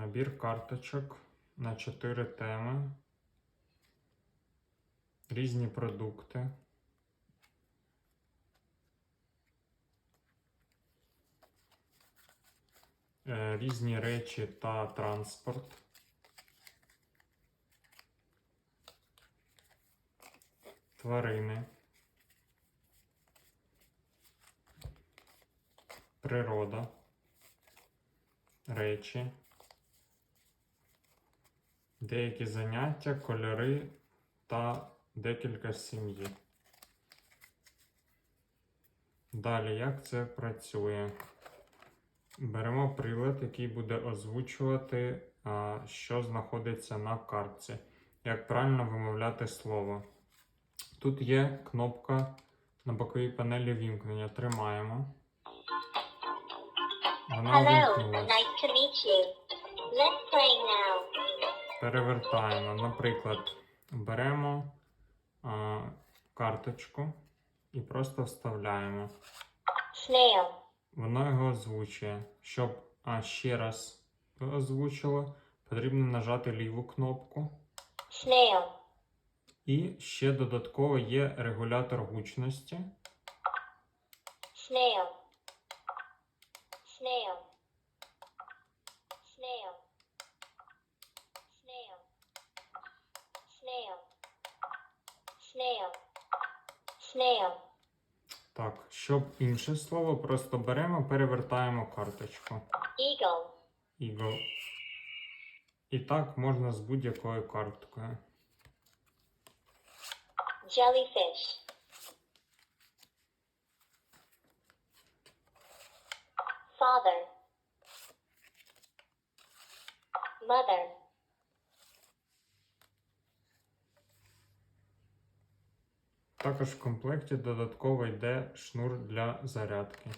Набір карточок на 4 теми. Різні продукти. Е, Різні речі та транспорт. Тварини. Природа. Речі. Деякі заняття, кольори та декілька сім'ї. Далі, як це працює? Беремо прилад, який буде озвучувати, що знаходиться на картці. Як правильно вимовляти слово. Тут є кнопка на боковій панелі вімкнення. Тримаємо. Вона Hello, nice to meet you. Let's play now. Перевертаємо. Наприклад, беремо а, карточку і просто вставляємо. Snail, Воно його озвучує. Щоб а, ще раз озвучило, потрібно нажати ліву кнопку. snail, І ще додатково є регулятор гучності. snail, snail, snail, snail, snail, snail, Так, щоб інше слово, просто беремо, перевертаємо карточку. eagle, Eagle. І так можна з будь-якою карткою. jellyfish, father, mother, Також в комплекті додатково йде шнур для зарядки.